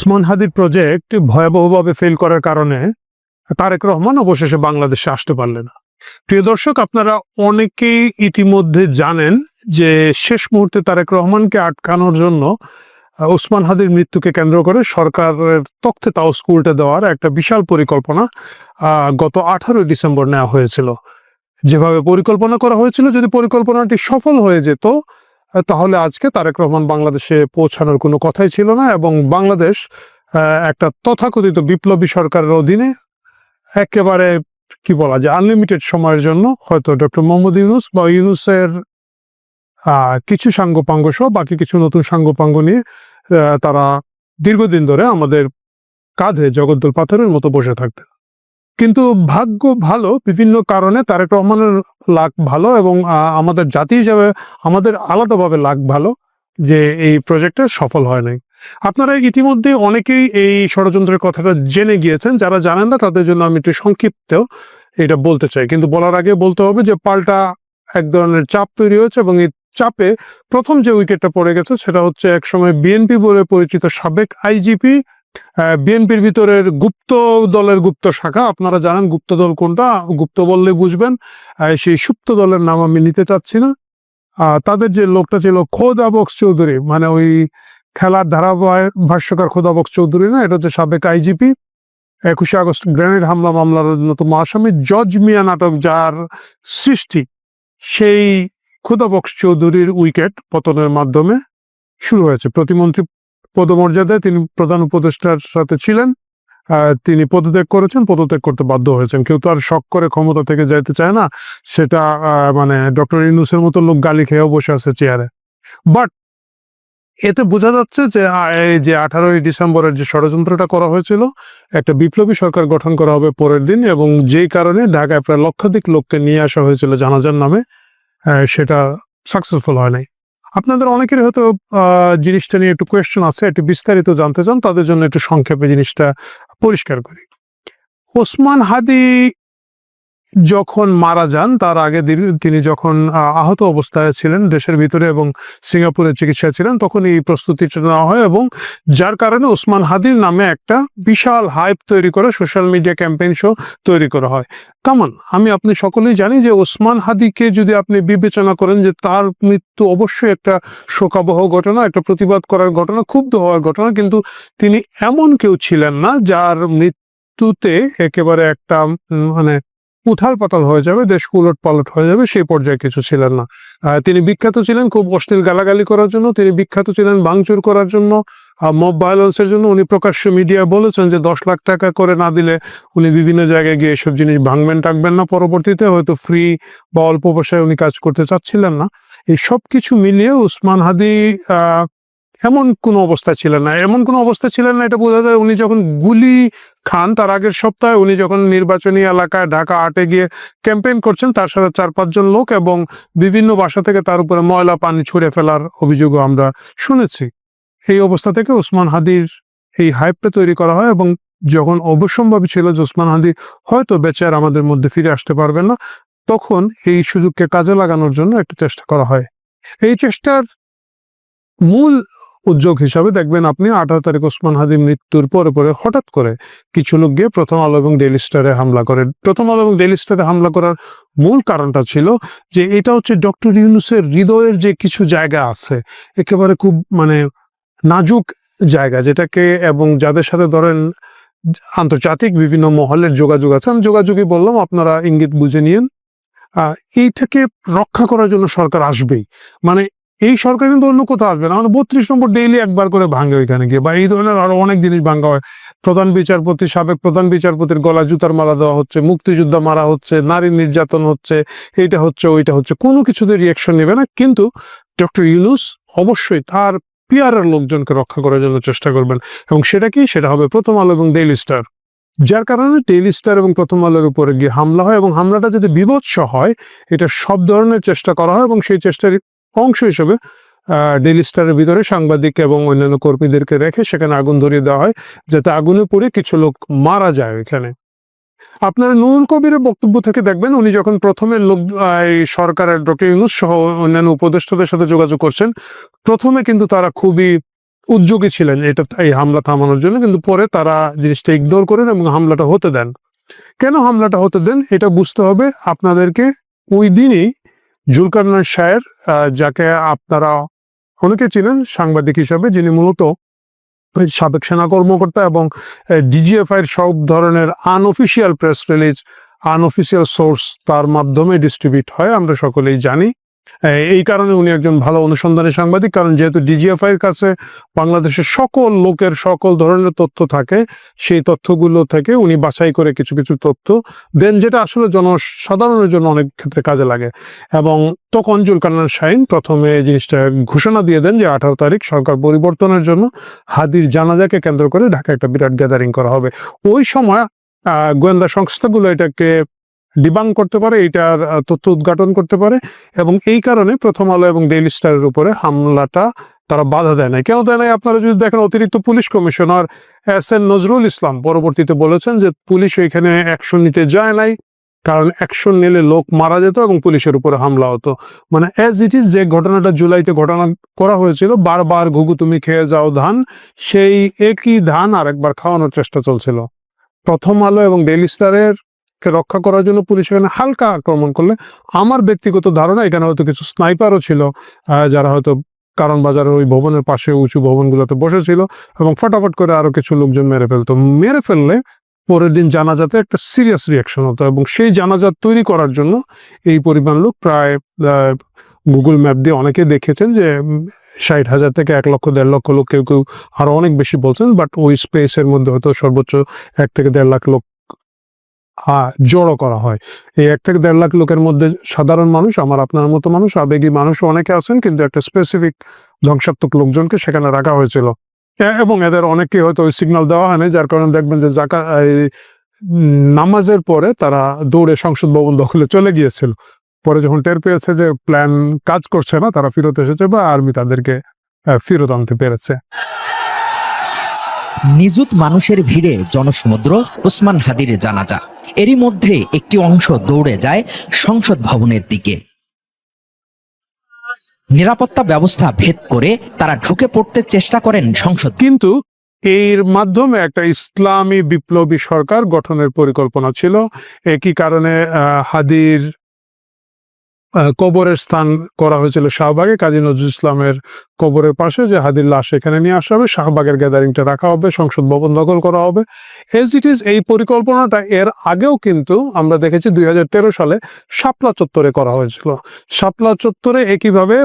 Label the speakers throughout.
Speaker 1: ওসমান হাদির project ভয়াবহভাবে fail করার কারণে তারেক রহমান অবশেষে বাংলাদেশে আসতে পারলেন না। প্রিয় দর্শক, আপনারা অনেকেই ইতিমধ্যে জানেন যে শেষ মুহূর্তে তারেক রহমানকে আটকানোর জন্য ওসমান হাদির মৃত্যুকে কেন্দ্র করে সরকারের তক্তে তাও স্কুলটা দেওয়ার একটা বিশাল পরিকল্পনা গত আঠারোই ডিসেম্বর নেওয়া হয়েছিল। যেভাবে পরিকল্পনা করা হয়েছিল, যদি পরিকল্পনাটি সফল হয়ে যেত তাহলে আজকে তারেক রহমান বাংলাদেশে পৌঁছানোর কোনো কথাই ছিল না এবং বাংলাদেশ একটা তথাকথিত বিপ্লবী সরকারের অধীনে একেবারে, কি বলা যায় আনলিমিটেড সময়ের জন্য হয়তো ডক্টর মোহাম্মদ ইউনুস বা ইউনুসের কিছু সাঙ্গপাঙ্গ সহ বাকি কিছু নতুন সাঙ্গপাঙ্গ নিয়ে তারা দীর্ঘদিন ধরে আমাদের কাঁধে জগদ্দল পাথরের মতো বসে থাকতেন। কিন্তু ভাগ্য ভালো বিভিন্ন কারণে তারেক রহমানের লাক ভালো এবং আমাদের জাতি হিসাবে আমাদের আলাদাভাবে লাক ভালো যে এই প্রজেক্টটা সফল হয় নাই। আপনারা ইতিমধ্যে অনেকেই এই ষড়যন্ত্রের কথাটা জেনে গিয়েছেন, যারা জানেন না তাদের জন্য আমি একটু সংক্ষিপ্ত এটা বলতে চাই। কিন্তু বলার আগে বলতে হবে যে পাল্টা এক ধরনের চাপ তৈরি হয়েছে এবং এই চাপে প্রথম যে উইকেটটা পড়ে গেছে সেটা হচ্ছে একসময় বিএনপি বলে পরিচিত সাবেক আইজিপি বিএনপির ভিতরের গুপ্ত দলের গুপ্ত শাখা, আপনারা জানেন গুপ্ত দল কোনটা? গুপ্ত বললে বুঝবেন। সেই সুপ্ত দলের নাম আমি নিতে চাচ্ছি না। তাদের যে লোকটা ছিল খোদা বক্স চৌধুরী মানে ওই খেলার ধারাবাহিক ভাষ্যকার খোদা বক্স চৌধুরী না, এটা হচ্ছে সাবেক আইজিপি। একুশে আগস্ট গ্রেনেড হামলা, মামলার অন্যতম আসামি। জজ মিয়া নাটক যার সৃষ্টি, সেই খোদা বক্স চৌধুরীর উইকেট পতনের মাধ্যমে শুরু হয়েছে। প্রতিমন্ত্রী পদমর্যাদায় তিনি প্রধান উপদেষ্টার সাথে ছিলেন তিনি পদত্যাগ করেছেন, পদত্যাগ করতে বাধ্য হয়েছেন। কেউ তো আর শখ করে ক্ষমতা থেকে যাইতে চায় না, সেটা মানে ডক্টর ইনুসের মতো লোক গালি খেয়েও বসে আছে চেয়ারে। বাট এতে বোঝা যাচ্ছে যে এই যে আঠারোই ডিসেম্বরের যে ষড়যন্ত্রটা করা হয়েছিল, একটা বিপ্লবী সরকার গঠন করা হবে পরের দিন এবং যেই কারণে ঢাকায় প্রায় লক্ষাধিক লোককে নিয়ে আসা হয়েছিল জানাজার নামে সেটা সাকসেসফুল হয় নাই। আপনাদের অনেকের হয়তো জিনিসটা নিয়ে একটু কোয়েশ্চেন আছে, একটু বিস্তারিত জানতে চান, তাদের জন্য একটু সংক্ষেপে জিনিসটা পরিষ্কার করি। ওসমান হাদি যখন মারা যান, তার আগে তিনি যখন আহত অবস্থায় ছিলেন দেশের ভিতরে এবং সিঙ্গাপুরে চিকিৎসায় ছিলেন, তখন এই প্রস্তুতিটা নেওয়া হয় এবং যার কারণে ওসমান হাদির নামে একটা বিশাল হাইপ তৈরি করে সোশ্যাল মিডিয়া ক্যাম্পেইন শো তৈরি করা হয়। কামন আমি আপনি সকলেই জানি যে ওসমান হাদিকে যদি আপনি বিবেচনা করেন যে তার মৃত্যু অবশ্যই একটা শোকাবহ ঘটনা, একটা প্রতিবাদ করার ঘটনা, ক্ষুব্ধ হওয়ার ঘটনা, কিন্তু তিনি এমন কেউ ছিলেন না যার মৃত্যুতে একেবারে একটা মানে উথাল পাতাল হয়ে যাবে, দেশ উলট পালট হয়ে যাবে, সেই পর্যায়ে কিছু ছিলেন না। তিনি বিখ্যাত ছিলেন খুব অশ্লীল গালাগালি করার জন্য, তিনি বিখ্যাত ছিলেন ভাঙচুর করার জন্য মব ভায়োলেন্সের জন্য উনি প্রকাশ্য মিডিয়া বলেছেন যে দশ লাখ টাকা করে না দিলে উনি বিভিন্ন জায়গায় গিয়ে এসব জিনিস ভাঙবেন টাকবেন না। পরবর্তীতে হয়তো ফ্রি বা অল্প পয়সায় উনি কাজ করতে চাচ্ছিলেন না। এই সব কিছু মিলিয়ে উসমান হাদি এমন কোনো অবস্থা ছিলেন না, এমন কোনো অবস্থা ছিলেন না, এটা বোঝা যায় উনি যখন গুলি খান তার আগের সপ্তাহে উনি যখন নির্বাচনী এলাকায় ঢাকা আটে গিয়ে ক্যাম্পেইন করছেন, তার সাথে চার পাঁচজন লোক এবং বিভিন্ন বাসা থেকে তার উপরে ময়লা পানি ছুঁড়ে ফেলার অভিযোগও আমরা শুনেছি। এই অবস্থা থেকে ওসমান হাদির এই হাইপটা তৈরি করা হয় এবং যখন অবশ্যম্ভাবী ছিল যে ওসমান হাদি হয়তো বেঁচে আর আমাদের মধ্যে ফিরে আসতে পারবেন না, তখন এই সুযোগকে কাজে লাগানোর জন্য একটা চেষ্টা করা হয়। এই চেষ্টার মূল উদ্যোগ হিসাবে দেখবেন আপনি আঠারো তারিখ ওসমান হাদি মৃত্যুর পরে পরে হঠাৎ করে কিছু লোক গিয়ে প্রথম আলো এবং ডেলি স্টারে হামলা করে। প্রথম আলো এবং ডেইলি স্টারে হামলা করার মূল কারণটা ছিল যে এটা হচ্ছে ডক্টর ইউনুসের হৃদয়ের যে কিছু জায়গা আছে একেবারে খুব মানে নাজুক জায়গা যেটাকে এবং যাদের সাথে ধরেন আন্তর্জাতিক বিভিন্ন মহলের যোগাযোগ আছে। আমি যোগাযোগই বললাম আপনারা ইঙ্গিত বুঝে আহ, এইটাকে রক্ষা করার জন্য সরকার আসবেই। মানে এই সরকার কিন্তু অন্য কোথাও আসবে না। মানে বত্রিশ নম্বর ডেইলি একবার করে ভাঙে ওইখানে গিয়ে। বা এই ধরনের আরও অনেক জিনিস ভাঙা হয়। প্রধান বিচারপতি, সাবেক প্রধান বিচারপতির গলা জুতার মারা দেওয়া হচ্ছে, মুক্তিযোদ্ধা মারা হচ্ছে, নারী নির্যাতন হচ্ছে, এইটা হচ্ছে, ওইটা হচ্ছে। কোনো কিছুতে রিয়াকশন নেবে না। কিন্তু ডক্টর ইউনুস অবশ্যই তার পিয়ারের লোকজনকে রক্ষা করার জন্য চেষ্টা করবেন। এবং সেটা কি? সেটা হবে প্রথম আলো এবং ডেইলি স্টার যার কারণে ডেইলি স্টার এবং প্রথম আলোর উপরে গিয়ে হামলা হয়। এবং হামলাটা যদি বিভৎস হয়, এটা সব ধরনের চেষ্টা করা হয়। এবং সেই চেষ্টার অংশ হিসেবে ডেইলি স্টারের ভিতরে সাংবাদিক এবং অন্যান্য কর্মীদেরকে রেখে সেখানে আগুন ধরিয়ে দেওয়া হয়, যাতে আগুনে পড়ে কিছু লোক মারা যায় এখানে। আপনারা নুরুল কবিরের বক্তব্য থেকে দেখবেন, উনি যখন প্রথমে লোক সরকারের ডক্টর ইউনুস সহ অন্যান্য উপদেষ্টাদের সাথে যোগাযোগ করছেন, প্রথমে কিন্তু তারা খুবই উদ্যোগী ছিলেন এটা, এই হামলা থামানোর জন্য, কিন্তু পরে তারা জিনিসটা ইগনোর করেন এবং হামলাটা হতে দেন। কেন হামলাটা হতে দেন, এটা বুঝতে হবে আপনাদেরকে, ওই দিনই জুলকারনার শায়ের যাকে আপনারা অনেকে চিনেন সাংবাদিক হিসাবে, যিনি মূলত সাবেক সেনা কর্মকর্তা এবং ডিজিএফআই এর সব ধরনের unofficial press release unofficial source তার মাধ্যমে ডিস্ট্রিবিউট হয়, আমরা সকলেই জানি। এই কারণে উনি একজন ভালো অনুসন্ধানী সাংবাদিক। কারণ যেহেতু ডিজিএফআই এর কাছে বাংলাদেশের সকল লোকের সকল ধরনের তথ্য থাকে সেই তথ্যগুলো থেকে উনি বাছাই করে কিছু কিছু তথ্য দেন যেটা আসলে জনসাধারণের জন্য অনেক ক্ষেত্রে কাজে লাগে। এবং তখন জুলকানার শাইন প্রথমে জিনিসটা ঘোষণা দিয়ে দেন যে আঠারো তারিখ সরকার পরিবর্তনের জন্য হাদির জানাজাকে কেন্দ্র করে ঢাকা একটা বিরাট গ্যাদারিং করা হবে। ওই সময় আহ, গোয়েন্দা সংস্থাগুলো এটাকে ডিবাং করতে পারে এটার তথ্য উদ্ঘাটন করতে পারে এবং এই কারণে প্রথম আলো এবং ডেইলি স্টারের উপরে হামলাটা তারা বাধা দেয় নাই। কেন দেয় নাই? আপনারা যদি দেখেন, অতিরিক্ত police commissioner S N Nazrul Islam পরবর্তীতে বলেছেন যে পুলিশ এখানে অ্যাকশন নিতে যায় নাই, কারণ অ্যাকশন নিলে লোক মারা যেত এবং পুলিশের উপরে হামলা হতো। মানে অ্যাজ ইট ইজ যে ঘটনাটা জুলাইতে ঘটনা করা হয়েছিল, বারবার ঘুঘু তুমি খেয়ে যাও ধান, সেই একই ধান আরেকবার খাওয়ানোর চেষ্টা চলছিল। প্রথম আলো এবং ডেইলি স্টারের রক্ষা করার জন্য পুলিশ এখানে হালকা আক্রমণ করলে, আমার ব্যক্তিগত ধারণা এখানে হয়তো কিছু স্নাইপারও ছিল যারা হয়তো কারণ বাজারের ওই ভবনের পাশে উঁচু ভবনগুলোতে বসেছিল এবং ফটাফট করে আরও কিছু লোকজন মেরে ফেলতো। মেরে ফেললে পরের দিন জানাজাতে একটা সিরিয়াস রিয়াকশন হতো এবং সেই জানাজাত তৈরি করার জন্য এই পরিমাণ লোক প্রায় গুগল ম্যাপ দিয়ে অনেকে দেখেছেন যে ষাট হাজার থেকে এক লক্ষ, দেড় লক্ষ লোক কেউ কেউ আরও অনেক বেশি বলছেন বাট ওই স্পেসের মধ্যে হয়তো সর্বোচ্চ এক থেকে দেড় লাখ লোক জড়ো করা হয়। এই এক থেকে দেড় লাখ লোকের মধ্যে সাধারণ মানুষ, আমার আপনার মতো মানুষ, আবেগী মানুষ অনেকে আছেন, কিন্তু একটা স্পেসিফিক ধ্বংসাত্মক লোকজনকে সেখানে রাখা হয়েছিল। এবং এদের অনেককে হয়তো ওই সিগন্যাল দেওয়া হয়নি, যার কারণে দেখবেন যে জাকা নামাজের পরে তারা দৌড়ে সংসদ ভবন দখলে চলে গিয়েছিল। পরে যখন টের পেয়েছে যে প্ল্যান কাজ করছে না, তারা ফেরত এসেছে বা আর্মি তাদেরকে ফেরত আনতে পেরেছে।
Speaker 2: নিযুত মানুষের ভিড়ে জনসমুদ্র, ওসমান হাদির জানাজা। এরই মধ্যে একটি অংশ দৌড়ে যায় সংসদ ভবনের দিকে। নিরাপত্তা ব্যবস্থা ভেদ করে তারা ঢুকে পড়তে চেষ্টা করেন সংসদ।
Speaker 1: কিন্তু এর মাধ্যমে একটা ইসলামী বিপ্লবী সরকার গঠনের পরিকল্পনা ছিল। একই কারণে হাদির কবরের স্থান করা হয়েছিল শাহবাগে। কাজী নজরুল ইসলামের কবরের পাশে যে হাদির লাশ এখানে নিয়ে আসা হবে, শাহবাগের গ্যাদারিংটা রাখা হবে, সংসদ ভবন দখল করা হবে। এজ ইট ইজ এই পরিকল্পনাটা এর আগেও কিন্তু আমরা দেখেছি দুই হাজার তেরো সালে শাপলা চত্বরে করা হয়েছিল। শাপলা চত্বরে একইভাবে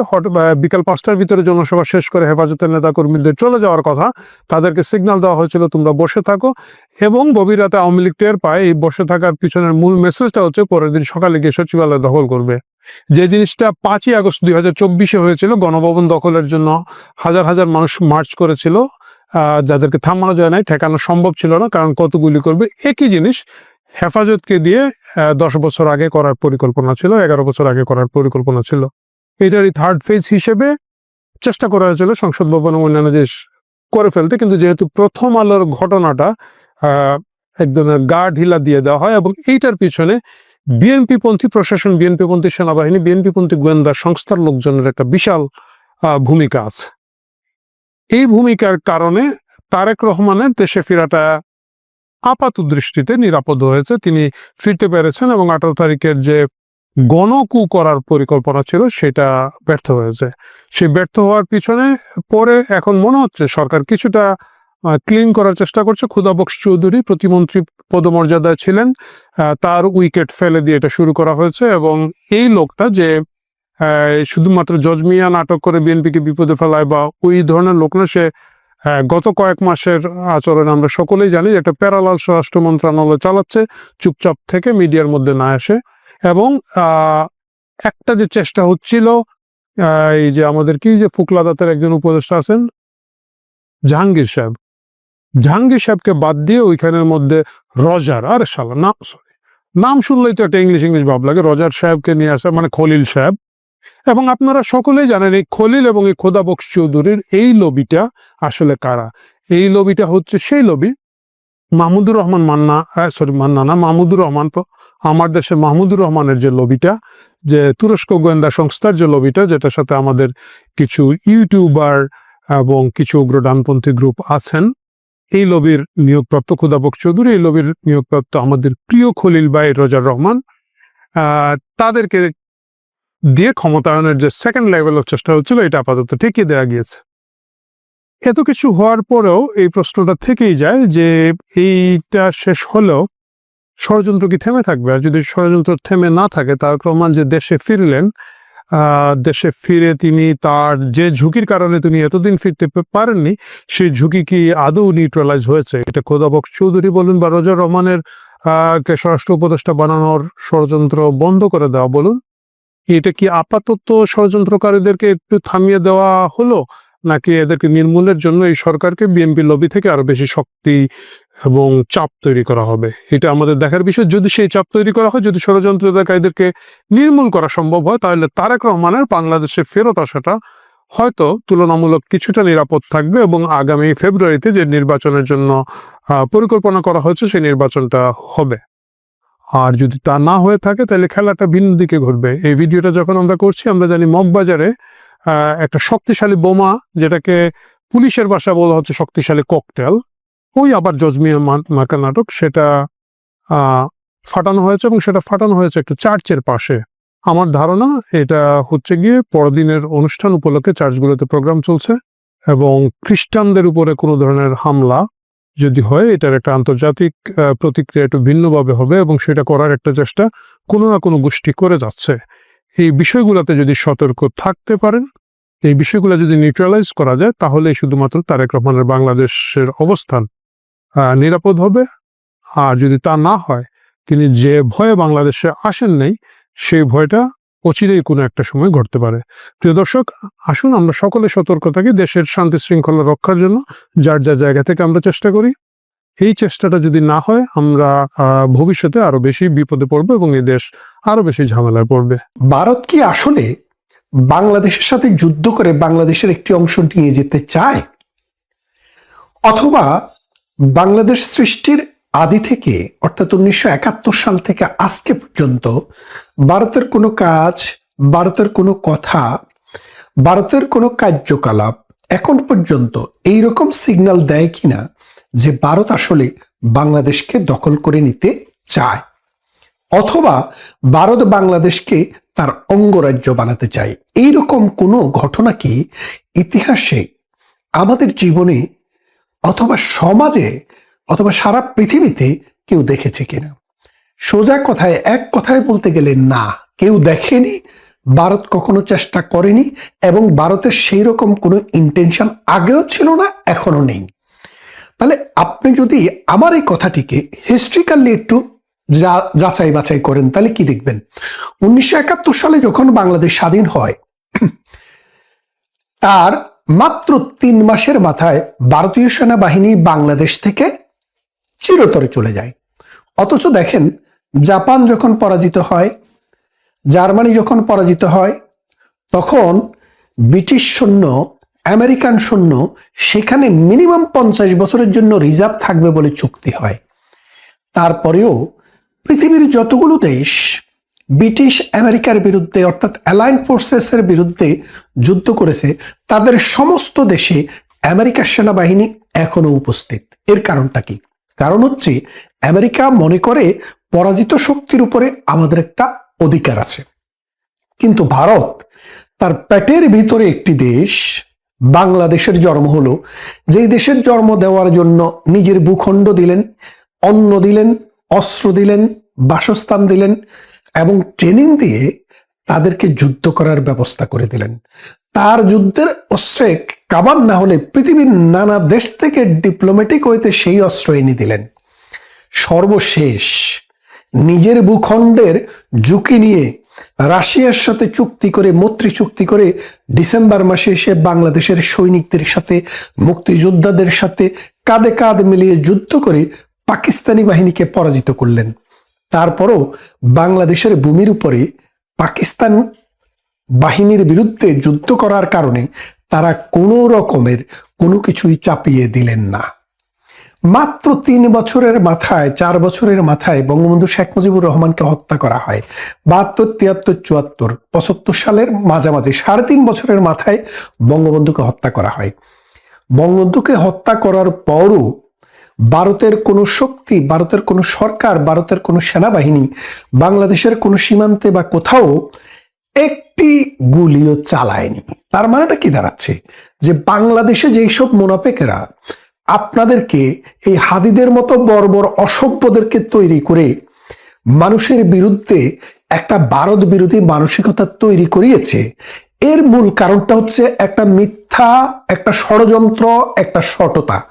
Speaker 1: বিকাল পাঁচটার ভিতরে জনসভা শেষ করে হেফাজতের নেতাকর্মীদের চলে যাওয়ার কথা, তাদেরকে সিগন্যাল দেওয়া হয়েছিল, তোমরা বসে থাকো। এবং গভীর রাতে আওয়ামী লীগ টের পায়, এই বসে থাকার পিছনের মূল মেসেজটা হচ্ছে পরের দিন সকালে গিয়ে সচিবালয় দখল করবে। যে জিনিসটা পাঁচই আগস্ট দুই হাজার চব্বিশে হয়েছিল গণভবন দখলের জন্য হাজার হাজার মানুষ মার্চ করেছিল যাদেরকে থামানো যায় নাই ঠেকানো সম্ভব ছিল না কারণ কত গুলি করবে একই জিনিস হেফাজতকে দিয়ে দশ বছর আগে করার পরিকল্পনা ছিল এগারো বছর আগে করার পরিকল্পনা ছিল। এটারই থার্ড ফেজ হিসেবে চেষ্টা করা হয়েছিল সংসদ ভবন অন্যান্য জিনিস করে ফেলতে কিন্তু যেহেতু প্রথম আলোর ঘটনাটা আহ, এক ধরনের গা ঢিলা দিয়ে দেওয়া হয় এবং এইটার পিছনে বিএনপি পন্থী প্রশাসন বিএনপি পন্থী সেনাবাহিনী বিএনপি পন্থী গোয়েন্দা সংস্থার লোকজনের একটা বিশাল ভূমিকা আছে। এই ভূমিকার কারণে তারেক রহমানের দেশে ফেরাটা আপাত দৃষ্টিতে নিরাপদ হয়েছে। তিনি ফিরতে পেরেছেন এবং আঠারো তারিখের যে গণকু করার পরিকল্পনা ছিল, সেটা ব্যর্থ হয়েছে। সেই ব্যর্থ হওয়ার পিছনে পরে এখন মনে হচ্ছে সরকার কিছুটা ক্লিন করার চেষ্টা করছে। ক্ষুদাবক্স চৌধুরী প্রতিমন্ত্রী পদমর্যাদায় ছিলেন। তার উইকেট ফেলে দিয়ে এটা শুরু করা হয়েছে এবং এই লোকটা যে শুধুমাত্র জজমিয়া নাটক করে বিএনপিকে বিপদে ফেলায় বা ওই ধরনের লোক না, সে গত কয়েক মাসের আচরণ আমরা সকলেই জানি যে একটা প্যারালাল স্বরাষ্ট্র মন্ত্রণালয় চালাচ্ছে, চুপচাপ থেকে মিডিয়ার মধ্যে না আসে এবং একটা যে চেষ্টা হচ্ছিল এই যে আমাদের কি যে ফুকলাদাতের একজন উপদেষ্টা আছেন, জাহাঙ্গীর সাহেব জাহাঙ্গীর সাহেবকে বাদ দিয়ে ওইখানের মধ্যে রজার, আর শালা নাম সরি নাম শুনলেই তো একটা ইংলিশ ইংলিশ ভাব লাগে। রজার সাহেবকে নিয়ে আসা মানে খলিল সাহেব। এবং আপনারা সকলেই জানেন এই খলিল এবং এই খোদাবক্স চৌধুরীর এই লবিটা আসলে কারা? এই লবিটা হচ্ছে সেই লবি, মাহমুদুর রহমান মান্না সরি মান্না না, মাহমুদুর রহমান আমার দেশের মাহমুদুর রহমানের যে লবিটা, যে তুরস্ক গোয়েন্দা সংস্থার যে লবিটা, যেটার সাথে আমাদের কিছু ইউটিউবার এবং কিছু উগ্র ডানপন্থী গ্রুপ আছেন। এই লবির নিয়োগপ্রাপ্ত খুদাবক চৌধুরী, এই লবির নিয়োগপ্রাপ্ত আমাদের প্রিয় খলিল ভাই রোজার রহমান তাদেরকে দিয়ে ক্ষমতায়নের যে সেকেন্ড লেভেলের চেষ্টা হচ্ছিল, এটা আপাতত ঠিকই দেওয়া গিয়েছে। এত কিছু হওয়ার পরেও এই প্রশ্নটা থেকেই যায় যে এইটা শেষ হলেও ষড়যন্ত্র কি থেমে থাকবে? আর যদি ষড়যন্ত্র থেমে না থাকে তার রহমান যে দেশে ফিরলেন দেশে ফিরে তিনি তার যে ঝুঁকির কারণে তিনি এতদিন ফিরতে পারেননি, সেই ঝুঁকি কি আদৌ নিউট্রালাইজ হয়েছে? এটা খোদাবক চৌধুরী বলুন বা রোজা রহমানের কে স্বরাষ্ট্র উপদেষ্টা বানানোর ষড়যন্ত্র বন্ধ করে দেওয়া বলুন। এটা কি আপাতত ষড়যন্ত্রকারীদেরকে একটু থামিয়ে দেওয়া হলো? নাকি এদেরকে নির্মূলের জন্য এই সরকারকে বিএনপি লবি থেকে আরও বেশি শক্তি এবং চাপ তৈরি করা হবে? এটা আমাদের দেখার বিষয়। যদি সেই চাপ তৈরি করা হয়, যদি ষড়যন্ত্রকারীদেরকে নির্মূল করা সম্ভব হয়, তাহলে তারেক রহমানের বাংলাদেশে ফেরত আসাটা হয়তো তুলনামূলক কিছুটা নিরাপদ থাকবে এবং আগামী ফেব্রুয়ারিতে যে নির্বাচনের জন্য পরিকল্পনা করা হয়েছে, সেই নির্বাচনটা হবে। আর যদি তা না হয়ে থাকে, তাহলে খেলাটা ভিন্ন দিকে ঘটবে। এই ভিডিওটা যখন আমরা করছি, আমরা জানি মগবাজারে একটা শক্তিশালী বোমা যেটাকে পুলিশের ভাষা বলা হচ্ছে শক্তিশালী ককটেল ওই আবার জজমিয়া মার্কা নাটক, সেটা ফাটানো হয়েছে এবং সেটা ফাটানো হয়েছে একটা চার্চের পাশে। আমার ধারণা এটা হচ্ছে গিয়ে পরদিনের অনুষ্ঠান উপলক্ষে চার্চগুলোতে প্রোগ্রাম চলছে এবং খ্রিস্টানদের উপরে কোনো ধরনের হামলা যদি হয়, এটার একটা আন্তর্জাতিক প্রতিক্রিয়া একটু ভিন্নভাবে হবে এবং সেটা করার একটা চেষ্টা কোনো না কোনো গোষ্ঠী করে যাচ্ছে। এই বিষয়গুলোতে যদি সতর্ক থাকতে পারেন, এই বিষয়গুলো যদি নিউট্রালাইজ করা যায় তাহলে শুধুমাত্র তারেক রহমানের বাংলাদেশের অবস্থান নিরাপদ হবে। আর যদি তা না হয়, তিনি যে ভয়ে বাংলাদেশে আসেন নেই, সেই ভয়টা অচিরেই কোনো একটা সময় ঘটতে পারে। প্রিয় দর্শক, আসুন আমরা সকলে সতর্ক থাকি দেশের শান্তি শৃঙ্খলা রক্ষার জন্য, যার যার জায়গা থেকে আমরা চেষ্টা করি। এই চেষ্টাটা যদি না হয়, আমরা ভবিষ্যতে আরও বেশি বিপদে পড়ব এবং এই দেশ আরও বেশি ঝামেলায় পড়বে।
Speaker 3: ভারত কি আসলে বাংলাদেশের সাথে যুদ্ধ করে বাংলাদেশের একটি অংশ নিয়ে যেতে চায়? অথবা বাংলাদেশ সৃষ্টির আদি থেকে, অর্থাৎ উনিশশো একাত্তর সাল থেকে আজকে পর্যন্ত ভারতের কোনো কাজ, ভারতের কোনো কথা, ভারতের কোনো কার্যকলাপ এখন পর্যন্ত এই রকম সিগন্যাল দেয় কিনা? যে ভারত আসলে বাংলাদেশকে দখল করে নিতে চায়, অথবা ভারত বাংলাদেশকে তার অঙ্গরাজ্য বানাতে চায়, এইরকম কোনো ঘটনা কি ইতিহাসে আমাদের জীবনে অথবা সমাজে অথবা সারা পৃথিবীতে কেউ দেখেছে কিনা? সোজা কথায়, এক কথায় বলতে গেলে না, কেউ দেখেনি, ভারত কখনো চেষ্টা করেনি, এবং ভারতের সেই রকম কোনো ইন্টেনশন আগেও ছিল না, এখনও নেই। তাহলে আপনি যদি আমার এই কথাটিকে হিস্ট্রিক্যালি একটু যাচাই বাছাই করেন, তাহলে কি দেখবেন? উনিশশো একাত্তর সালে যখন বাংলাদেশ স্বাধীন হয়, তার মাত্র তিন মাসের মাথায় ভারতীয় সেনাবাহিনী বাংলাদেশ থেকে চিরতরে চলে যায়। অথচ দেখেন, জাপান যখন পরাজিত হয়, জার্মানি যখন পরাজিত হয়, তখন ব্রিটিশ সৈন্য আমেরিকান সৈন্য সেখানে মিনিমাম পঞ্চাশ বছরের জন্য রিজার্ভ থাকবে বলে চুক্তি হয়। তারপরেও পৃথিবীর যতগুলো দেশ ব্রিটিশ, আমেরিকার বিরুদ্ধে অর্থাৎ অ্যালাইন ফোর্সেসের বিরুদ্ধে যুদ্ধ করেছে, তাদের সমস্ত দেশে আমেরিকার সেনাবাহিনী এখনও উপস্থিত। এর কারণটা কি? কারণ হচ্ছে আমেরিকা মনে করে পরাজিত শক্তির উপরে আমাদের একটা অধিকার আছে। কিন্তু ভারত তার পেটের ভিতরে একটি দেশ বাংলাদেশের জন্ম হলো। যেই দেশের জন্ম দেওয়ার জন্য নিজের ভূখণ্ড দিলেন, অন্ন দিলেন, অস্ত্র দিলেন, বাসস্থান দিলেন এবং ট্রেনিং দিয়ে তাদেরকে যুদ্ধ করার ব্যবস্থা করে দিলেন। তার যুদ্ধের অস্ত্রে কাবান না হলে পৃথিবীর নানা দেশ থেকে ডিপ্লোম্যাটিক হইতে সেই অস্ত্র এনে দিলেন। সর্বশেষ নিজের ভূখণ্ডের ঝুঁকি নিয়ে রাশিয়ার সাথে চুক্তি করে, মৈত্রী চুক্তি করে ডিসেম্বর মাসে এসে বাংলাদেশের সৈনিকদের সাথে, মুক্তিযোদ্ধাদের সাথে কাঁধে কাঁধ মিলিয়ে যুদ্ধ করে পাকিস্তানি বাহিনীকে পরাজিত করলেন। তারপরও বাংলাদেশের ভূমির উপরে পাকিস্তান বাহিনীর বিরুদ্ধে যুদ্ধ করার কারণে তারা কোনো রকমের কোনো কিছুই চাপিয়ে দিলেন না। মাত্র তিন বছরের মাথায়, চার বছরের মাথায় বঙ্গবন্ধু শেখ মুজিবুর রহমানকে হত্যা করা হয়। বাহাত্তর, তিয়াত্তর, চুয়াত্তর, পঁচাত্তর সালের মাঝামাঝি, সাড়ে তিন বছরের মাথায় বঙ্গবন্ধুকে হত্যা করা হয়। বঙ্গবন্ধুকে হত্যা করার পরও ভারতের কোনো শক্তি, ভারতের কোনো সরকার, ভারতের কোনো সেনাবাহিনী, বাংলাদেশের কোনো সীমান্তে বা কোথাও একটি গুলিও চালায়নি। তার মানেটা কি দাঁড়াচ্ছে? যে বাংলাদেশে যেই সব মোনাফেকেরা আপনাদেরকে এই হাদিদের মতো বর্বর অসভ্যদেরকে তৈরি করে মানুষের বিরুদ্ধে একটা ভারত বিরোধী মানসিকতা তৈরি করিয়েছে। এর মূল কারণটা হচ্ছে একটা মিথ্যা, একটা ষড়যন্ত্র, একটা সটতা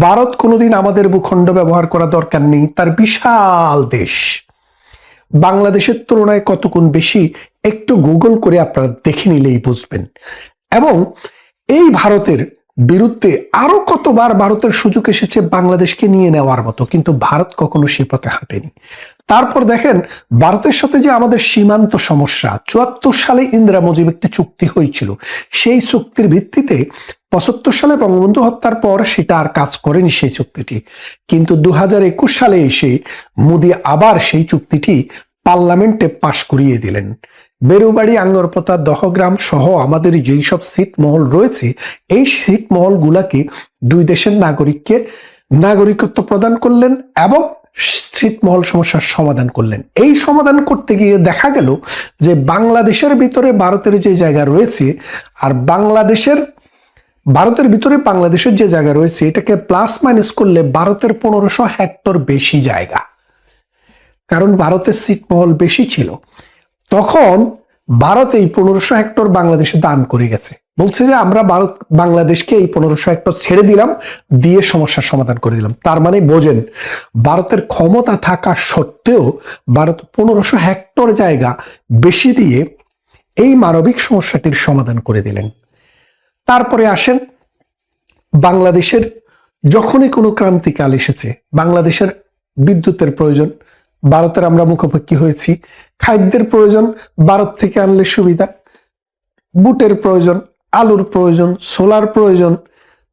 Speaker 3: ভারত কোনোদিন আমাদের ভূখণ্ড ব্যবহার করা দরকার নেই, তার বিশাল দেশ। বাংলাদেশের তুলনায় কতক্ষণ বেশি একটু গুগল করে আপনারা দেখে নিলেই বুঝবেন। এবং এই ভারতের বিরুদ্ধে আরও কতবার ভারতের সুযোগ এসেছে বাংলাদেশকে নিয়ে নেওয়ার মতো, কিন্তু ভারত কখনো সে পথে হাঁটেনি। তারপর দেখেন, ভারতের সাথে যে আমাদের সীমান্ত সমস্যা, চুয়াত্তর সালে ইন্দিরা মুজিব একটি চুক্তি হয়েছিল। সেই চুক্তির ভিত্তিতে পঁচাত্তর সালে বঙ্গবন্ধু হত্যার পর সেটা আর কাজ করেনি সেই চুক্তিটি। কিন্তু দু হাজার একুশ সালে এসে মোদি আবার সেই চুক্তিটি পার্লামেন্টে পাশ করিয়ে দিলেন। বেরুবাড়ি, আঙ্গরপোতা, দহগ্রাম সহ আমাদের যেই সব সিট মহল রয়েছে, এই সিট মহল গুলাকে দুই দেশের নাগরিককে নাগরিকত্ব প্রদান করলেন এবং ছিটমহল সমস্যার সমাধান করলেন। এই সমাধান করতে গিয়ে দেখা গেল যে বাংলাদেশের ভিতরে ভারতের যে জায়গা রয়েছে আর বাংলাদেশের, ভারতের ভিতরে বাংলাদেশের যে জায়গা রয়েছে, এটাকে প্লাস মাইনাস করলে ভারতের পনেরোশো হেক্টর বেশি জায়গা। কারণ ভারতের ছিটমহল বেশি ছিল। তখন ভারত এই পনেরোশো হেক্টর বাংলাদেশে দান করে গেছে। বলছে যে, আমরা ভারত, বাংলাদেশকে এই পনেরোশো হেক্টর ছেড়ে দিলাম, দিয়ে সমস্যার সমাধান করে দিলাম। তার মানে বোঝেন, ভারতের ক্ষমতা থাকা সত্ত্বেও ভারত পনেরোশো হেক্টর জায়গা বেশি দিয়ে এই মানবিক সমস্যাটির সমাধান করে দিলেন। তারপরে আসেন, বাংলাদেশের যখনই কোনো ক্রান্তিকাল এসেছে, বাংলাদেশের বিদ্যুতের প্রয়োজন ভারতের আমরা মুখোমুখি হয়েছি। খাদ্যের প্রয়োজন, ভারত থেকে আনলে সুবিধা। বুটের প্রয়োজন, আলুর প্রয়োজন, সোলার প্রয়োজন,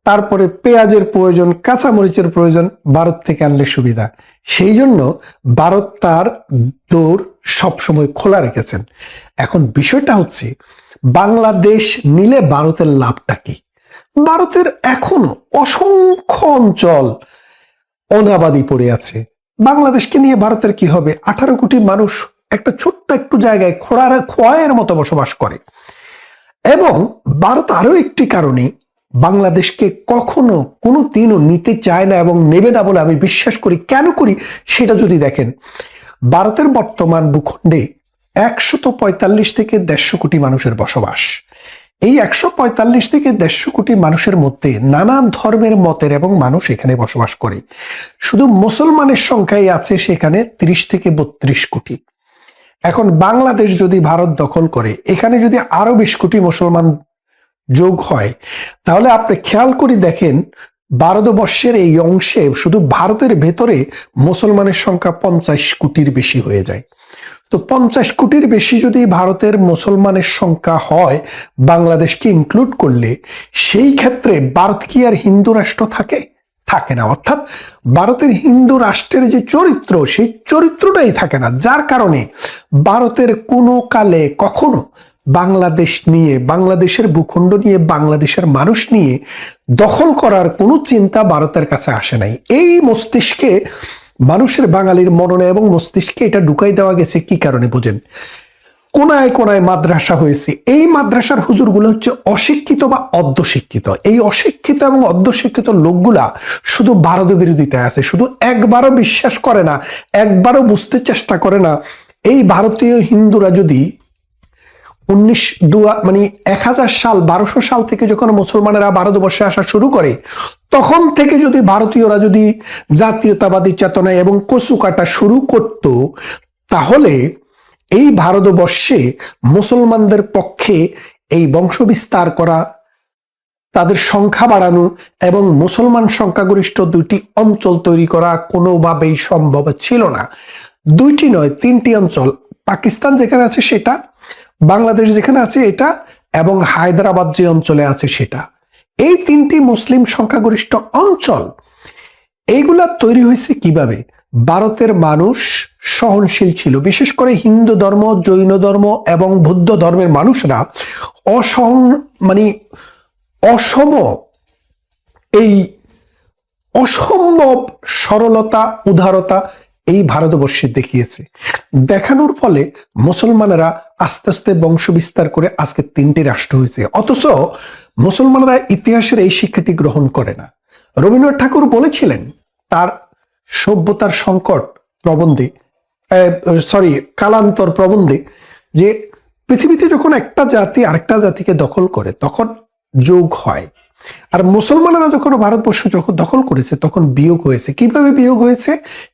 Speaker 3: তারপরে পেঁয়াজের প্রয়োজন, কাঁচামরিচের প্রয়োজন, ভারত থেকে আনলে সুবিধা। সেই জন্য ভারত তার দৌড় সবসময় খোলা রেখেছেন। এখন বিষয়টা হচ্ছে, বাংলাদেশ নিলে ভারতের লাভটা কি? ভারতের এখনও অসংখ্য অঞ্চল অনাবাদী পড়ে আছে। বাংলাদেশকে নিয়ে ভারতের কি হবে? আঠারো কোটি মানুষ একটা ছোট্ট একটু জায়গায় খোড়ার, খোয়ায়ের মতো বসবাস করে। এবং ভারত আরও একটি কারণে বাংলাদেশকে কখনো কোনো দিনও নিতে চায় না এবং নেবে না বলে আমি বিশ্বাস করি। কেন করি? সেটা যদি দেখেন, ভারতের বর্তমান ভূখণ্ডে একশত পঁয়তাল্লিশ থেকে দেড়শো কোটি মানুষের বসবাস। এই একশো পঁয়তাল্লিশ থেকে দেড়শো কোটি মানুষের মধ্যে নানান ধর্মের মতের এবং মানুষ এখানে বসবাস করে। শুধু মুসলমানের সংখ্যাই আছে সেখানে ত্রিশ থেকে বত্রিশ কোটি। এখন বাংলাদেশ যদি ভারত দখল করে, এখানে যদি আরও বিশ কোটি মুসলমান যোগ হয়, তাহলে আপনি খেয়াল করে দেখেন ভারতবর্ষের এই অংশে শুধু ভারতের ভেতরে মুসলমানের সংখ্যা পঞ্চাশ কোটির বেশি হয়ে যায়। তো পঞ্চাশ কোটির বেশি যদি ভারতের মুসলমানের সংখ্যা হয়, বাংলাদেশকে ইনক্লুড করলে সেই ক্ষেত্রে ভারত কি আর হিন্দু রাষ্ট্র থাকে? থাকে না। অর্থাৎ ভারতের হিন্দু রাষ্ট্রের যে চরিত্র, সেই চরিত্রটাই থাকে না। যার কারণে ভারতের কোনো কালে কখনো বাংলাদেশ নিয়ে, বাংলাদেশের ভূখণ্ড নিয়ে, বাংলাদেশের মানুষ নিয়ে দখল করার কোনো চিন্তা ভারতের কাছে আসে নাই। এই মস্তিষ্কে মানুষের বাঙালির মননে এবং মস্তিষ্কে এটা ঢুকাই দেওয়া গেছে কি কারণে বোঝেন? কোনায় কোনায় মাদ্রাসা হয়েছে। এই মাদ্রাসার হুজুরগুলো হচ্ছে অশিক্ষিত বা অর্ধশিক্ষিত। এই অশিক্ষিত এবং অর্ধশিক্ষিত লোকগুলা শুধু ভারত বিরোধিতায় আছে, শুধু একবারও বিশ্বাস করে না, একবারও বুঝতে চেষ্টা করে না। এই ভারতীয় হিন্দুরা যদি উনিশ মানে এক হাজার সাল, বারোশো সাল থেকে যখন মুসলমানেরা ভারতবর্ষে আসা শুরু করে, তখন থেকে যদি ভারতীয়রা যদি জাতীয়তাবাদী চেতনায় এবং কচু কাটা শুরু করত, তাহলে এই ভারতবর্ষে মুসলমানদের পক্ষে এই বংশবিস্তার করা, তাদের সংখ্যা বাড়ানো এবং মুসলমান সংখ্যাগরিষ্ঠ দুইটি অঞ্চল তৈরি করা কোনোভাবেই সম্ভব ছিল না। দুইটি নয়, তিনটি অঞ্চল। পাকিস্তান যেখানে আছে সেটা বাংলাদেশ যেখানে আছে এটা এবং হায়দ্রাবাদ যে অঞ্চলে আছে সেটা। এই তিনটি মুসলিম সংখ্যাগরিষ্ঠ অঞ্চল, এইগুলা তৈরি হয়েছে কীভাবে? ভারতের মানুষ সহনশীল ছিল। বিশেষ করে হিন্দু ধর্ম, জৈন ধর্ম এবং বৌদ্ধ ধর্মের মানুষরা অসহন মানে অসম এই অসম্ভব সরলতা, উদারতা এই ভারতবর্ষে দেখিয়েছে। দেখানোর ফলে মুসলমানেরা আস্তে আস্তে বংশ বিস্তার করে আজকে তিনটি রাষ্ট্র হয়েছে। অথচ মুসলমানরা ইতিহাসের এই শিক্ষাটি গ্রহণ করে না। রবীন্দ্রনাথ ঠাকুর বলেছিলেন, তার সভ্যতার সংকট প্রবন্ধে সরি কালান্তর প্রবন্ধে যে পৃথিবীতে যখন একটা জাতি আরেকটা জাতিকে দখল করে, তখন যোগ হয়। আর মুসলমানেরা যখন ভারতবর্ষ যখন দখল করেছে, তখন বিয়োগ হয়েছে। কীভাবে বিয়োগ হয়েছে?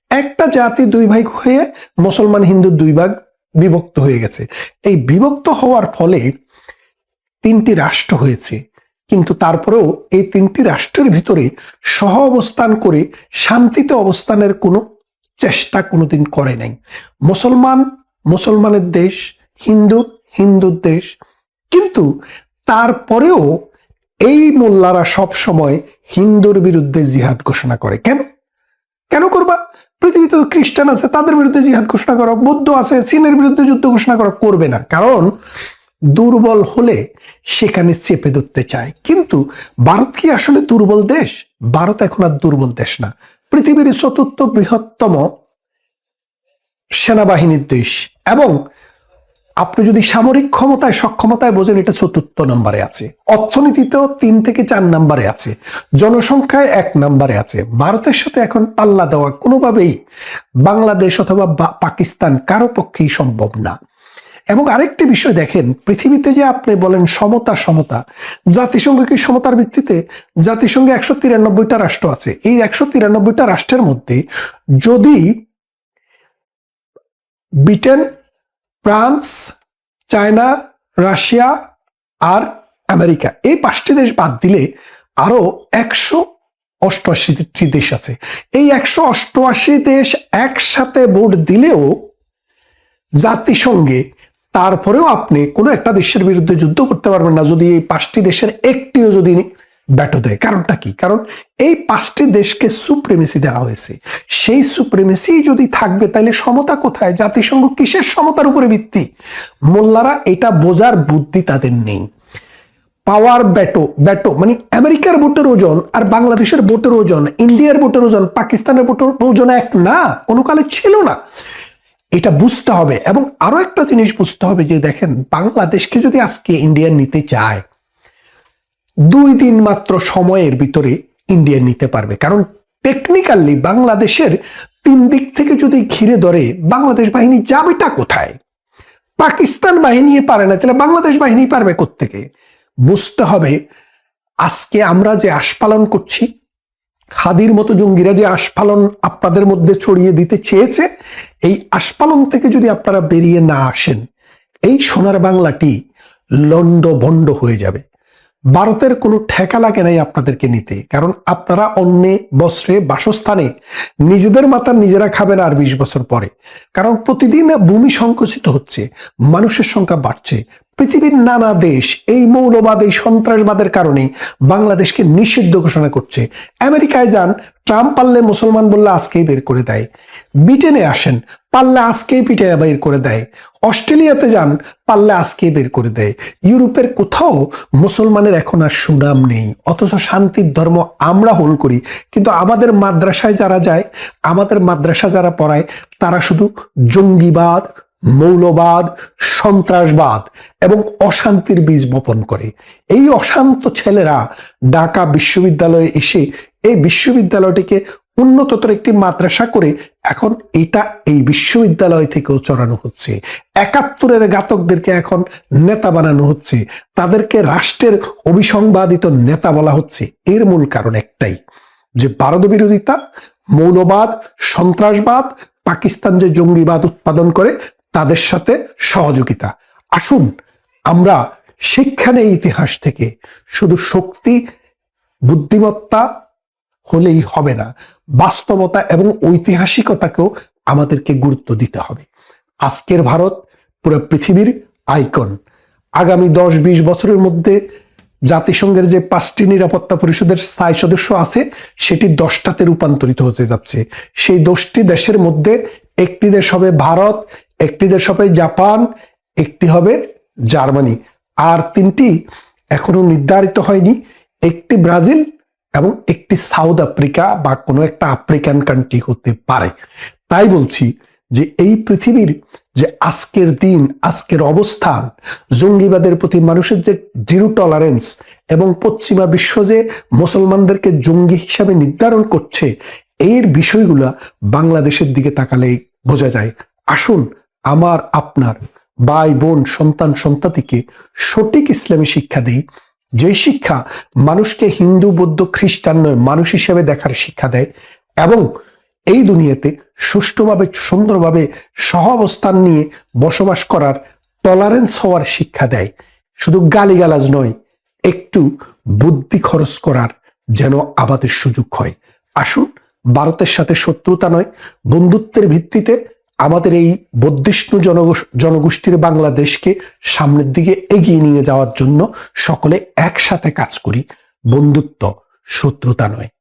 Speaker 3: একটা জাতি দুই ভাগ হয়ে মুসলমান, হিন্দু দুই ভাগ বিভক্ত হয়ে গেছে। এই বিভক্ত হওয়ার ফলে তিনটি রাষ্ট্র হয়েছে, কিন্তু তারপরেও এই তিনটি রাষ্ট্রের ভিতরে সহ অবস্থান করে শান্তিতে অবস্থানের কোনো চেষ্টা কোনোদিন করে নাই। মুসলমান, মুসলমানের দেশ, হিন্দু, হিন্দুর দেশ। কিন্তু তারপরেও এই মোল্লারা সব সময় হিন্দুর বিরুদ্ধে জিহাদ ঘোষণা করে। কেন? কেন করবা? পৃথিবীতে তো খ্রিস্টান আছে, তাদের বিরুদ্ধে জিহাদ ঘোষণা করো, বৌদ্ধ আছে, চীনের বিরুদ্ধে যুদ্ধ ঘোষণা করা, করবে না। কারণ দুর্বল হলে সেখানে চেপে ধরতে চায়। কিন্তু ভারত কি আসলে দুর্বল দেশ? ভারত এখন আর দুর্বল দেশ না। পৃথিবীর চতুর্থ বৃহত্তম সেনাবাহিনীর দেশ। এবং আপনি যদি সামরিক ক্ষমতায়, সক্ষমতায় বোঝেন, এটা চতুর্থ নম্বরে আছে। অর্থনীতিতেও তিন থেকে চার নম্বরে আছে। জনসংখ্যায় এক নম্বরে আছে। ভারতের সাথে এখন পাল্লা দেওয়া কোনোভাবেই বাংলাদেশ অথবা পাকিস্তান কারও পক্ষেই সম্ভব না। এবং আরেকটি বিষয় দেখেন, পৃথিবীতে যে আপনি বলেন সমতা সমতা জাতিসংঘ কি সমতার ভিত্তিতে জাতিসংঘে একশো তিরানব্বইটা রাষ্ট্র আছে। এই একশো তিরানব্বইটা রাষ্ট্রের মধ্যে যদি ব্রিটেন ফ্রান্স, চায়না, রাশিয়া আর আমেরিকা। এই পাঁচটি দেশ বাদ দিলে আরও একশো অষ্টআশিটি দেশ আছে। এই একশো অষ্টআশি দেশ একসাথে ভোট দিলেও জাতিসংঘে তারপরেও আপনি কোনো একটা দেশের বিরুদ্ধে যুদ্ধ করতে পারবেন না। যদি এই পাঁচটি দেশের একটিও যদি ব্যাটো দেয় কারণটা কি? কারণ এই পাঁচটি দেশকে সুপ্রিমেসি দেওয়া হয়েছে। সেই সুপ্রিমেসি যদি থাকবে, তাহলে সমতা কোথায়? জাতিসংঘ কিসের সমতার উপরে ভিত্তি? মোল্লারা এটা বোঝার বুদ্ধি তাদের নেই। পাওয়ার ব্যাটো ব্যাটো মানে আমেরিকার ভোটের ওজন আর বাংলাদেশের ভোটের ওজন, ইন্ডিয়ার ভোটের ওজন, পাকিস্তানের ভোটের ওজন এক না, কোনো কালে ছিল না। এটা বুঝতে হবে। এবং আরও একটা জিনিস বুঝতে হবে যে দেখেন, বাংলাদেশকে যদি আজকে ইন্ডিয়া নিতে চায় দুই দিন মাত্র সময়ের ভিতরে ইন্ডিয়া নিতে পারবে। কারণ টেকনিক্যালি বাংলাদেশের তিন দিক থেকে যদি ঘিরে ধরে, বাংলাদেশ বাহিনী যাবেটা কোথায়? পাকিস্তান বাহিনী পারে না, তাহলে বাংলাদেশ বাহিনী পারবে কোত্থেকে? বুঝতে হবে, আজকে আমরা যে আস্পালন করছি হাদির মতো জঙ্গিরা যে আস্ফালন আপনাদের মধ্যে ছড়িয়ে দিতে চেয়েছে, এই আস্ফালন থেকে যদি আপনারা বেরিয়ে না আসেন, এই সোনার বাংলাটি লন্ড ভন্ড হয়ে যাবে। ভারতের কোনো ঠেকা লাগে নাই আপনাদেরকে নিতে। কারণ আপনারা অন্যে বস্ত্রে বাসস্থানে নিজেদের মাথা নিজেরা খাবেন আর বিশ বছর পরে। কারণ প্রতিদিন ভূমি সংকুচিত হচ্ছে, মানুষের সংখ্যা বাড়ছে। পৃথিবীর নানা দেশ এই মৌলবাদ, এই সন্ত্রাসবাদের কারণে বাংলাদেশকে নিষিদ্ধ ঘোষণা করছে। আমেরিকায় যান, ট্রাম্প পারলে মুসলমান বললে আজকেই বের করে দেয়। ব্রিটেনে আসেন, পারলে আজকেই পিঠে বের করে দেয়। অস্ট্রেলিয়াতে যান, পারলে আজকেই বের করে দেয়। ইউরোপের কোথাও মুসলমানের এখন আর সুনাম নেই। অথচ শান্তির ধর্ম আমরা হোল করি। কিন্তু আমাদের মাদ্রাসায় যারা যায়, আমাদের মাদ্রাসা যারা পড়ায়, তারা শুধু জঙ্গিবাদ মৌলবাদ, সন্ত্রাসবাদ এবং অশান্তির বীজ বপন করে। এই অশান্ত ছেলেরা ঢাকা বিশ্ববিদ্যালয়ে এসে এই বিশ্ববিদ্যালয়টিকে উন্নততর একটি মাদ্রাসা করে এখন এটা এই বিশ্ববিদ্যালয় থেকেও চড়ানো হচ্ছে। একাত্তরের ঘাতকদেরকে এখন নেতা বানানো হচ্ছে। তাদেরকে রাষ্ট্রের অভিসংবাদিত নেতা বলা হচ্ছে। এর মূল কারণ একটাই যে ভারত বিরোধিতা মৌলবাদ, সন্ত্রাসবাদ, পাকিস্তান যে জঙ্গিবাদ উৎপাদন করে তাদের সাথে সহযোগিতা। আসুন, আমরা শিক্ষা নেই ইতিহাস থেকে। শুধু শক্তি, বুদ্ধিমত্তা হলেই হবে না, বাস্তবতা এবং ঐতিহাসিকতাকেও আমাদেরকে গুরুত্ব দিতে হবে। আজকের ভারত পুরো পৃথিবীর আইকন। আগামী দশ বিশ বছরের মধ্যে জাতিসংঘের যে পাঁচটি নিরাপত্তা পরিষদের স্থায়ী সদস্য আছে, সেটি দশটাতে রূপান্তরিত হতে যাচ্ছে। সেই দশটি দেশের মধ্যে একটি দেশ হবে ভারত একটি দেশ হবে জাপান, একটি হবে জার্মানি। আর তিনটি এখনও নির্ধারিত হয়নি, একটি ব্রাজিল এবং একটি সাউথ আফ্রিকা বা কোনো একটা আফ্রিকান কান্ট্রি হতে পারে। তাই বলছি যে এই পৃথিবীর যে আজকের দিন, আজকের অবস্থান, জঙ্গিবাদের প্রতি মানুষের যে জিরো টলারেন্স এবং পশ্চিমা বিশ্ব যে মুসলমানদেরকে জঙ্গি হিসাবে নির্ধারণ করছে, এর বিষয়গুলা বাংলাদেশের দিকে তাকালেই বোঝা যায়। আসুন আমার আপনার ভাই, বোন, সন্তান, সন্ততিকে সঠিক ইসলামী শিক্ষা দেই। যে শিক্ষা মানুষকে হিন্দু, বৌদ্ধ, খ্রিস্টান নয়, মানুষ হিসেবে দেখার শিক্ষা দেয় এবং এই দুনিয়াতে সুষ্ঠুভাবে, সুন্দরভাবে সহাবস্থান নিয়ে বসবাস করার টলারেন্স হওয়ার শিক্ষা দেয়। শুধু গালিগালাজ নয়, একটু বুদ্ধি খরচ করার যেন আমাদের সুযোগ হয়। আসুন, ভারতের সাথে শত্রুতা নয়, বন্ধুত্বের ভিত্তিতে আমাদের এই বদ্ধিষ্ণু জনগোষ- জনগোষ্ঠীর বাংলাদেশকে সামনের দিকে এগিয়ে নিয়ে যাওয়ার জন্য সকলে একসাথে কাজ করি। বন্ধুত্ব, শত্রুতা নয়।